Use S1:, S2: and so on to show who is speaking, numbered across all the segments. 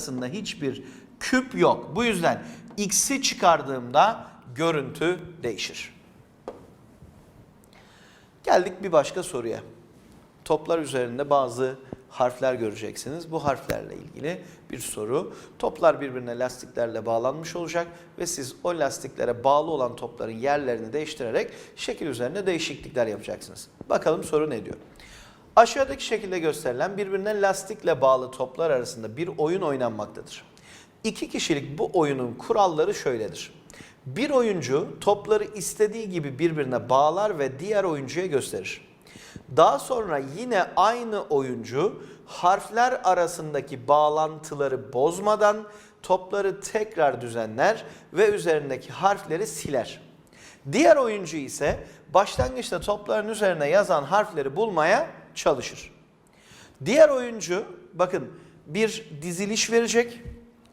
S1: arasında hiçbir küp yok. Bu yüzden x'i çıkardığımda görüntü değişir. Geldik bir başka soruya. Toplar üzerinde bazı harfler göreceksiniz. Bu harflerle ilgili bir soru. Toplar birbirine lastiklerle bağlanmış olacak ve siz o lastiklere bağlı olan topların yerlerini değiştirerek şekil üzerinde değişiklikler yapacaksınız. Bakalım soru ne diyor? Aşağıdaki şekilde gösterilen birbirine lastikle bağlı toplar arasında bir oyun oynanmaktadır. İki kişilik bu oyunun kuralları şöyledir. Bir oyuncu topları istediği gibi birbirine bağlar ve diğer oyuncuya gösterir. Daha sonra yine aynı oyuncu harfler arasındaki bağlantıları bozmadan topları tekrar düzenler ve üzerindeki harfleri siler. Diğer oyuncu ise başlangıçta topların üzerine yazan harfleri bulmaya çalışır. Diğer oyuncu bakın bir diziliş verecek.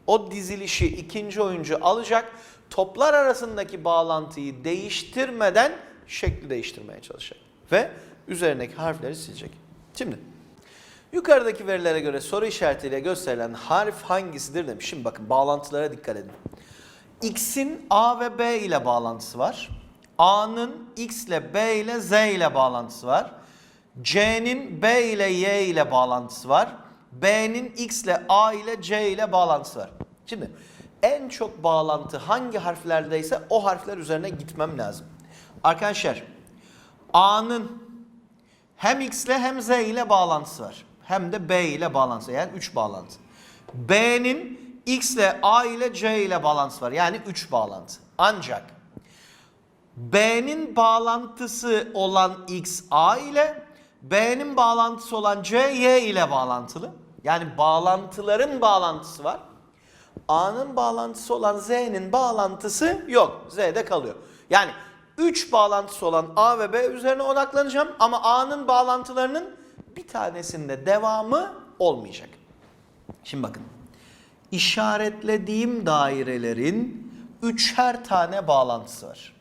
S1: O dizilişi ikinci oyuncu alacak. Toplar arasındaki bağlantıyı değiştirmeden şekli değiştirmeye çalışacak. Ve üzerindeki harfleri silecek. Şimdi yukarıdaki verilere göre soru işaretiyle gösterilen harf hangisidir demiş. Şimdi bakın bağlantılara dikkat edin. X'in A ve B ile bağlantısı var. A'nın X ile B ile Z ile bağlantısı var. C'nin B ile Y ile bağlantısı var. B'nin X ile A ile C ile bağlantısı var. Şimdi en çok bağlantı hangi harflerdeyse o harfler üzerine gitmem lazım. Arkadaşlar A'nın hem X ile hem Z ile bağlantısı var. Hem de B ile bağlantısı yani 3 bağlantı. B'nin X ile A ile C ile bağlantısı var. Yani 3 bağlantı. Ancak B'nin bağlantısı olan X A ile B'nin bağlantısı olan C Y ile bağlantılı. Yani bağlantıların bağlantısı var. A'nın bağlantısı olan Z'nin bağlantısı yok. Z'de kalıyor. Yani 3 bağlantısı olan A ve B üzerine odaklanacağım ama A'nın bağlantılarının bir tanesinde devamı olmayacak. Şimdi bakın. İşaretlediğim dairelerin üçer tane bağlantısı var.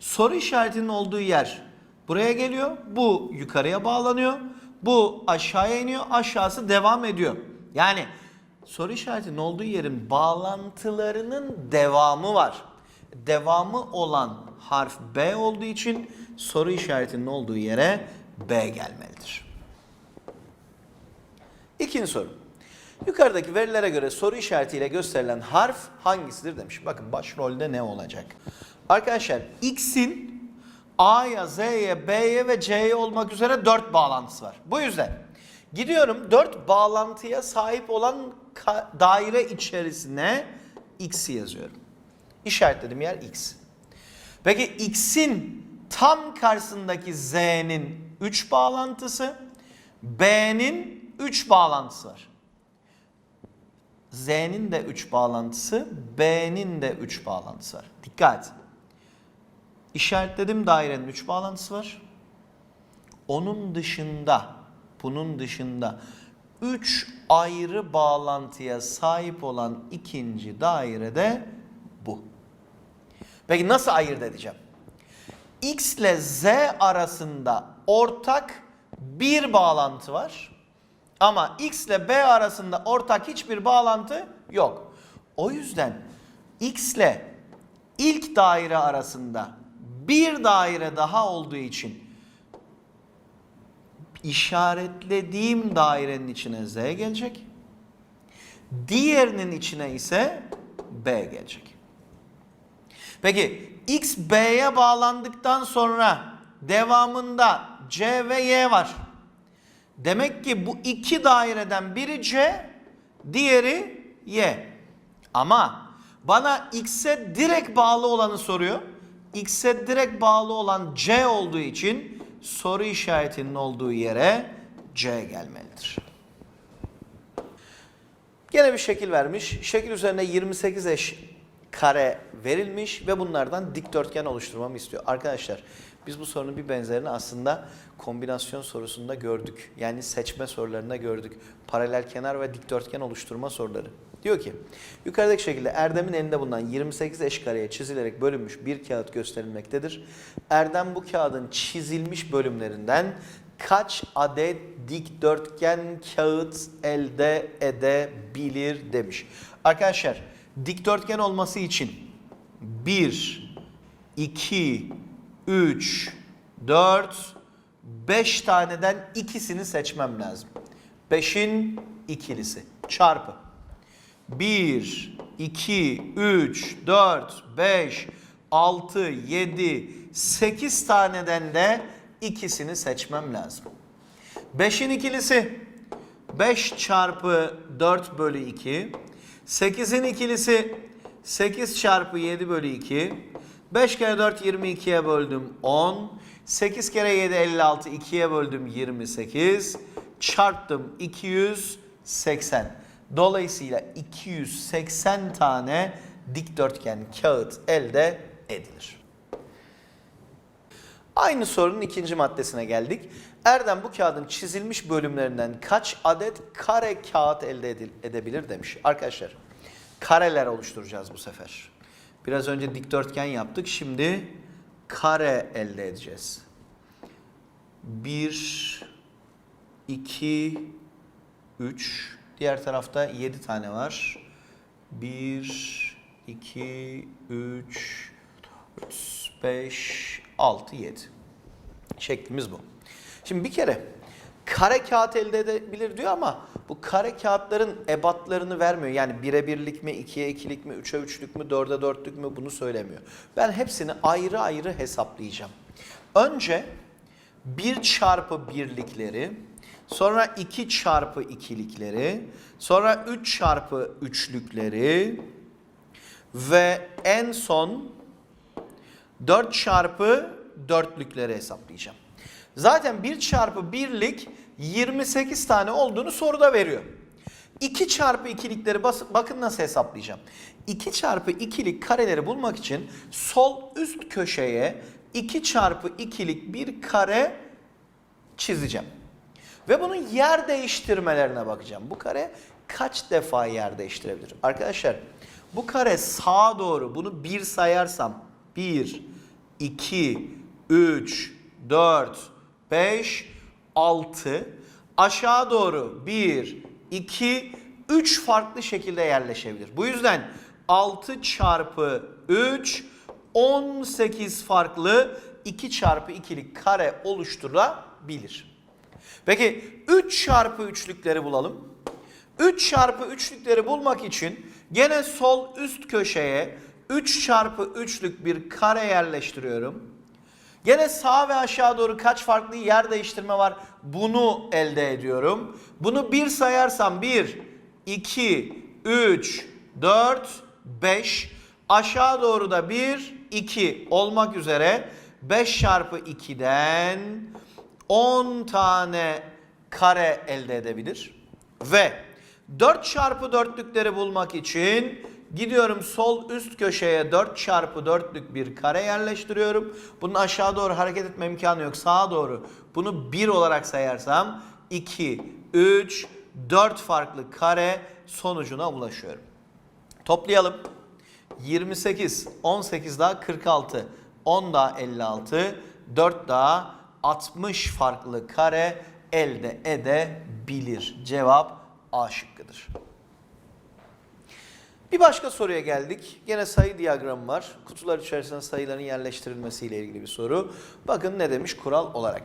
S1: Soru işaretinin olduğu yer buraya geliyor. Bu yukarıya bağlanıyor. Bu aşağıya iniyor. Aşağısı devam ediyor. Yani soru işaretinin olduğu yerin bağlantılarının devamı var. Devamı olan harf B olduğu için soru işaretinin olduğu yere B gelmelidir. İkinci soru. Yukarıdaki verilere göre soru işaretiyle gösterilen harf hangisidir demiş. Bakın başrolde ne olacak? Arkadaşlar X'in A'ya, Z'ye, B'ye ve C'ye olmak üzere 4 bağlantısı var. Bu yüzden gidiyorum 4 bağlantıya sahip olan daire içerisine X'i yazıyorum. İşaretlediğim yer X. Peki X'in tam karşısındaki Z'nin 3 bağlantısı, B'nin 3 bağlantısı var. Z'nin de 3 bağlantısı, B'nin de 3 bağlantısı var. Dikkat. İşaretledim dairenin 3 bağlantısı var. Onun dışında, bunun dışında 3 ayrı bağlantıya sahip olan ikinci daire de bu. Peki nasıl ayırt edeceğim? X ile Z arasında ortak bir bağlantı var. Ama X ile B arasında ortak hiçbir bağlantı yok. O yüzden X ile ilk daire arasında bir daire daha olduğu için işaretlediğim dairenin içine Z gelecek. Diğerinin içine ise B gelecek. Peki X B'ye bağlandıktan sonra devamında C ve Y var. Demek ki bu iki daireden biri C, diğeri Y. Ama bana X'e direkt bağlı olanı soruyor. X'e direkt bağlı olan C olduğu için soru işaretinin olduğu yere C gelmelidir. Gene bir şekil vermiş. Şekil üzerine 28 eş kare verilmiş ve bunlardan dikdörtgen oluşturmamı istiyor. Arkadaşlar biz bu sorunun bir benzerini aslında kombinasyon sorusunda gördük. Yani seçme sorularında gördük. Paralel kenar ve dikdörtgen oluşturma soruları. Diyor ki yukarıdaki şekilde Erdem'in elinde bulunan 28 eş kareye çizilerek bölünmüş bir kağıt gösterilmektedir. Erdem bu kağıdın çizilmiş bölümlerinden kaç adet dikdörtgen kağıt elde edebilir demiş. Arkadaşlar dikdörtgen olması için 1, 2, 3, 4, 5 taneden ikisini seçmem lazım. 5'in ikilisi çarpı. 1, 2, 3, 4, 5, 6, 7, 8 taneden de ikisini seçmem lazım. 5'in ikilisi 5 çarpı 4 bölü 2. 8'in ikilisi 8 çarpı 7 bölü 2. 5 kere 4 22'ye böldüm 10. 8 kere 7 56 2'ye böldüm 28. Çarptım 280. Dolayısıyla 280 tane dikdörtgen kağıt elde edilir. Aynı sorunun ikinci maddesine geldik. Erdem bu kağıdın çizilmiş bölümlerinden kaç adet kare kağıt elde edebilir demiş. Arkadaşlar kareler oluşturacağız bu sefer. Biraz önce dikdörtgen yaptık. Şimdi kare elde edeceğiz. 1, 2, 3. Diğer tarafta 7 tane var. 1, 2, 3, 4, 5, 6, 7. Şeklimiz bu. Şimdi bir kere kare kağıt elde edebilir diyor ama bu kare kağıtların ebatlarını vermiyor. Yani bire birlik mi, ikiye ikilik mi, üçe üçlük mü, dörde dörtlük mü bunu söylemiyor. Ben hepsini ayrı ayrı hesaplayacağım. Önce 1 çarpı birlikleri, sonra 2 çarpı ikilikleri, sonra 3 çarpı üçlükleri ve en son 4 çarpı dörtlükleri hesaplayacağım. Zaten 1 çarpı birlik 28 tane olduğunu soruda veriyor. 2 çarpı ikilikleri bas- bakın nasıl hesaplayacağım. 2 çarpı ikilik kareleri bulmak için sol üst köşeye 2 çarpı ikilik bir kare çizeceğim. Ve bunun yer değiştirmelerine bakacağım. Bu kare kaç defa yer değiştirebilir? Arkadaşlar bu kare sağa doğru bunu 1 sayarsam 1, 2, 3, 4, 5, 6 aşağı doğru 1, 2, 3 farklı şekilde yerleşebilir. Bu yüzden 6 çarpı 3 18 farklı 2 çarpı 2'lik kare oluşturabilir. Peki 3 çarpı 3'lükleri bulalım. 3 çarpı 3'lükleri bulmak için gene sol üst köşeye 3 çarpı 3'lük bir kare yerleştiriyorum. Gene sağ ve aşağı doğru kaç farklı yer değiştirme var bunu elde ediyorum. Bunu 1 sayarsam 1, 2, 3, 4, 5. Aşağı doğru da 1, 2 olmak üzere 5 çarpı 2'den 10 tane kare elde edebilir. Ve 4 çarpı dörtlükleri bulmak için gidiyorum sol üst köşeye 4 çarpı dörtlük bir kare yerleştiriyorum. Bunun aşağı doğru hareket etme imkanı yok. Sağa doğru bunu 1 olarak sayarsam 2, 3, 4 farklı kare sonucuna ulaşıyorum. Toplayalım. 28, 18 daha 46, 10 daha 56, 4 daha 60 farklı kare elde edebilir. Cevap A şıkkıdır. Bir başka soruya geldik. Gene sayı diyagramı var. Kutular içerisinde sayıların yerleştirilmesiyle ilgili bir soru. Bakın ne demiş kural olarak.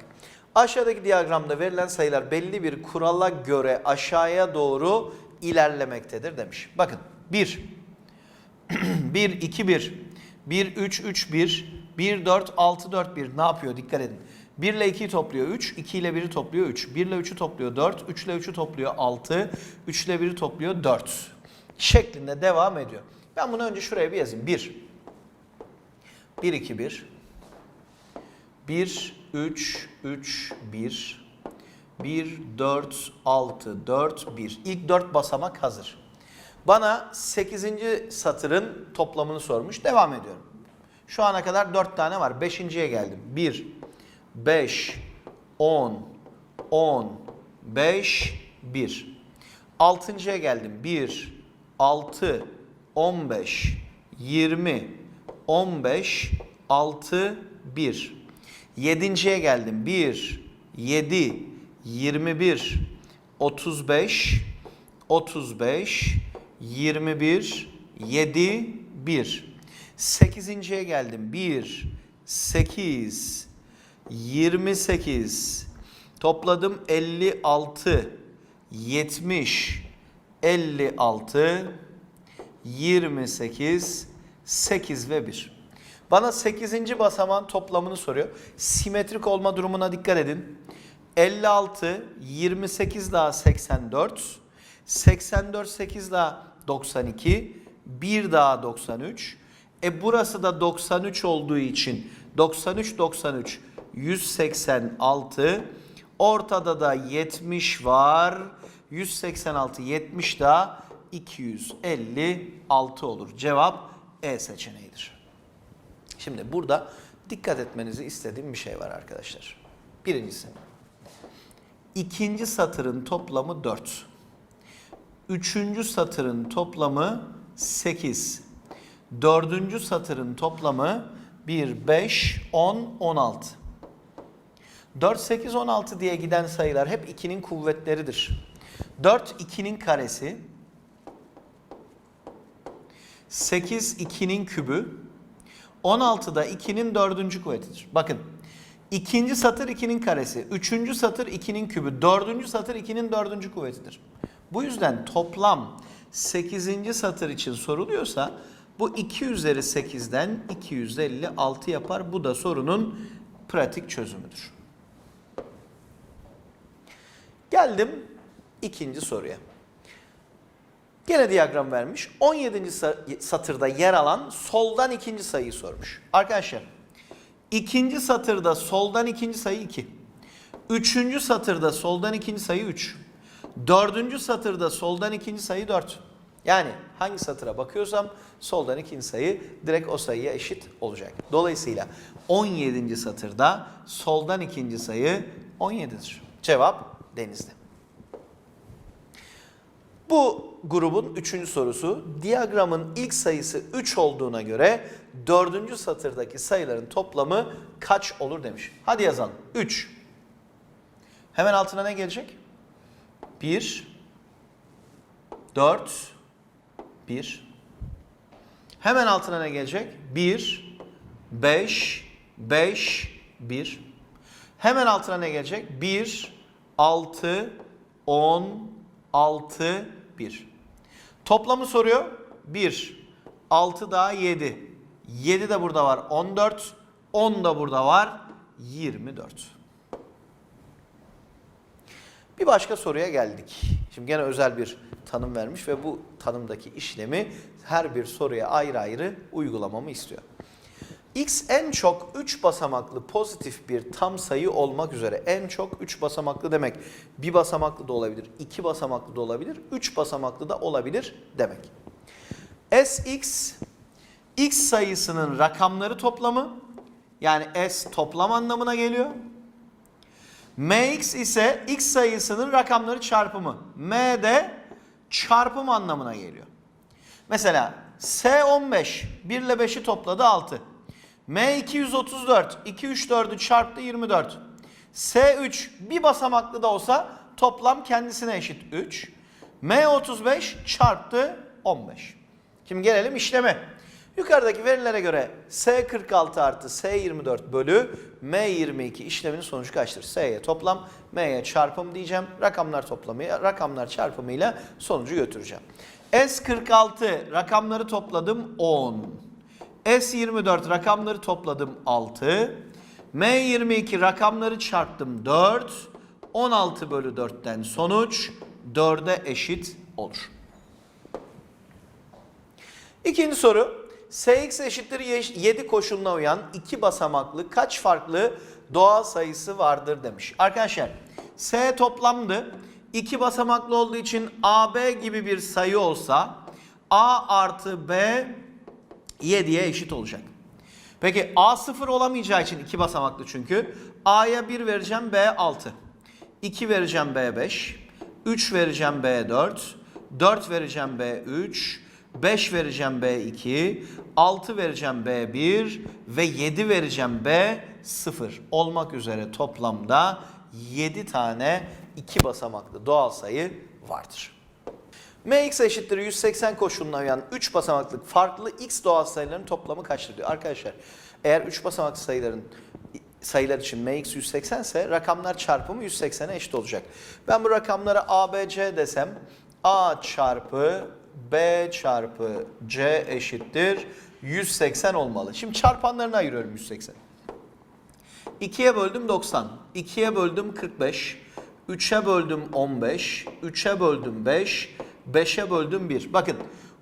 S1: Aşağıdaki diyagramda verilen sayılar belli bir kurala göre aşağıya doğru ilerlemektedir demiş. Bakın 1, 1, 2, 1, 1, 3, 3, 1, 1, 4, 6, 4, 1 ne yapıyor dikkat edin. 1 ile 2'yi topluyor 3, 2 ile 1'i topluyor 3, 1 ile 3'ü topluyor 4, 3 ile 3'ü topluyor 6, 3 ile 1'i topluyor 4 şeklinde devam ediyor. Ben bunu önce şuraya bir yazayım. 1, 1, 2, 1, 1, 3, 3, 1, 1, 4, 6, 4, 1. İlk 4 basamak hazır. Bana 8. satırın toplamını sormuş. Devam ediyorum. Şu ana kadar 4 tane var. 5.ye geldim. 1, 5, 10, 10, 5, 1. 6.ya geldim. 1, 6, 15, 20, 15, 6, 1. 7.ye geldim. 1, 7, 21, 35, 35, 21, 7, 1. Sekizinciye geldim. 1, 8, 28. Topladım 56, 70, 56, 28, 8 ve 1. Bana 8. basamağın toplamını soruyor. Simetrik olma durumuna dikkat edin. 56, 28 daha 84, 84, 8 daha 92, 1 daha 93. E burası da 93 olduğu için 93, 93, 186. Ortada da 70 var. 186, 70 daha 256 olur. Cevap E seçeneğidir. Şimdi burada dikkat etmenizi istediğim bir şey var arkadaşlar. Birincisi, ikinci satırın toplamı 4. Üçüncü satırın toplamı 8. Dördüncü satırın toplamı 1, 5, 10, 16. 4, 8, 16 diye giden sayılar hep 2'nin kuvvetleridir. 4, 2'nin karesi. 8, 2'nin kübü. 16 da 2'nin dördüncü kuvvetidir. Bakın ikinci satır 2'nin karesi, üçüncü satır 2'nin kübü, dördüncü satır 2'nin dördüncü kuvvetidir. Bu yüzden toplam 8. satır için soruluyorsa bu 2 üzeri 8'den 256 yapar. Bu da sorunun pratik çözümüdür. Geldim ikinci soruya. Gene diyagram vermiş. 17. sa- satırda yer alan soldan ikinci sayıyı sormuş. Arkadaşlar ikinci satırda soldan ikinci sayı 2. Üçüncü satırda soldan ikinci sayı 3. Dördüncü satırda soldan ikinci sayı 4. Yani hangi satıra bakıyorsam soldan ikinci sayı direkt o sayıya eşit olacak. Dolayısıyla 17. satırda soldan ikinci sayı 17'dir. Cevap denizde. Bu grubun üçüncü sorusu diyagramın ilk sayısı 3 olduğuna göre dördüncü satırdaki sayıların toplamı kaç olur demiş. Hadi yazalım. 3. Hemen altına ne gelecek? 1 4 1 Hemen altına ne gelecek? 1 5 5 1 Hemen altına ne gelecek? 1 6 10 6 1 Toplamı soruyor. 1 6 daha 7 7 de burada var 14 10 da burada var 24 bir başka soruya geldik. Şimdi gene özel bir tanım vermiş ve bu tanımdaki işlemi her bir soruya ayrı ayrı uygulamamı istiyor. X en çok 3 basamaklı pozitif bir tam sayı olmak üzere en çok 3 basamaklı demek. Bir basamaklı da olabilir, iki basamaklı da olabilir, 3 basamaklı da olabilir demek. Sx x sayısının rakamları toplamı yani s toplam anlamına geliyor. Mx ise x sayısının rakamları çarpımı. M de çarpım anlamına geliyor. Mesela S15 1 ile 5'i topladı 6. M234 2 3 4'ü çarptı 24. S3 bir basamaklı da olsa toplam kendisine eşit 3. M35 çarptı 15. Şimdi gelelim işleme. Yukarıdaki verilere göre S46 artı S24 bölü M22 işleminin sonucu kaçtır? S'ye toplam, M'ye çarpım diyeceğim. Rakamlar toplamı, rakamlar çarpımıyla sonucu götüreceğim. S46 rakamları topladım 10. S24 rakamları topladım 6. M22 rakamları çarptım 4. 16 bölü 4'ten sonuç 4'e eşit olur. İkinci soru. Sx eşittir 7 koşuluna uyan iki basamaklı kaç farklı doğal sayısı vardır demiş. Arkadaşlar S toplamdı. İki basamaklı olduğu için AB gibi bir sayı olsa A artı B 7'ye eşit olacak. Peki A 0 olamayacağı için iki basamaklı çünkü. A'ya 1 vereceğim B 6. 2 vereceğim B 5. 3 vereceğim B 4. 4 vereceğim B 3. 5 vereceğim B2, 6 vereceğim B1 ve 7 vereceğim B0 olmak üzere toplamda 7 tane 2 basamaklı doğal sayı vardır. Mx eşittir 180 koşuluna uyan 3 basamaklık farklı x doğal sayıların toplamı kaçtır diyor. Arkadaşlar eğer 3 basamaklı sayıların sayılar için mx 180 ise rakamlar çarpımı 180'e eşit olacak. Ben bu rakamlara a, b, c desem a çarpı b çarpı c eşittir 180 olmalı. Şimdi çarpanlarını ayırıyorum 180. 2'ye böldüm 90, 2'ye böldüm 45, 3'e böldüm 15, 3'e böldüm 5, 5'e böldüm 1. Bakın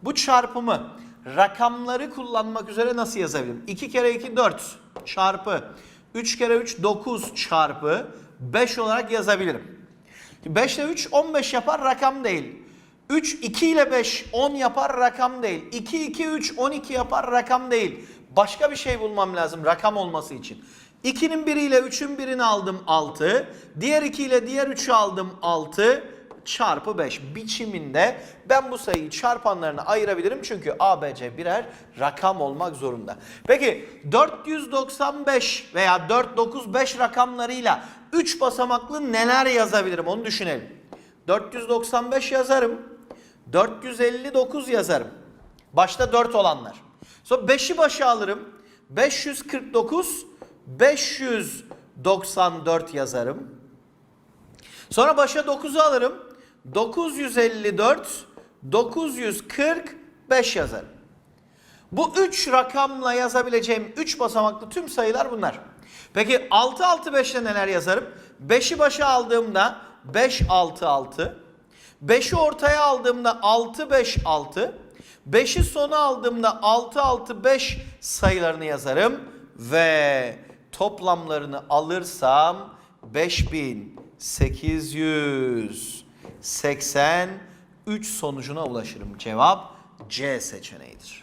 S1: bu çarpımı rakamları kullanmak üzere nasıl yazabilirim? 2 kere 2 4 çarpı 3 kere 3 9 çarpı 5 olarak yazabilirim. 5 ile 3 15 yapar rakam değil. 3 2 ile 5 10 yapar rakam değil. 2 2 3 12 yapar rakam değil. Başka bir şey bulmam lazım rakam olması için. 2'nin biriyle 3'ün birini aldım 6. Diğer 2 ile diğer 3'ü aldım 6 çarpı 5 biçiminde ben bu sayıyı çarpanlarına ayırabilirim çünkü A, B, C birer rakam olmak zorunda. Peki 495 veya 495 rakamlarıyla 3 basamaklı neler yazabilirim onu düşünelim. 495 yazarım. 459 yazarım. Başta 4 olanlar. Sonra 5'i başa alırım. 549, 594 yazarım. Sonra başa 9'u alırım. 954, 945 yazarım. Bu 3 rakamla yazabileceğim 3 basamaklı tüm sayılar bunlar. Peki 6 6 5 ile neler yazarım? 5'i başa aldığımda 5 6 6. 5'i ortaya aldığımda 6 5 6. 5'i sona aldığımda 6 6 5 sayılarını yazarım ve toplamlarını alırsam 5883 sonucuna ulaşırım. Cevap C seçeneğidir.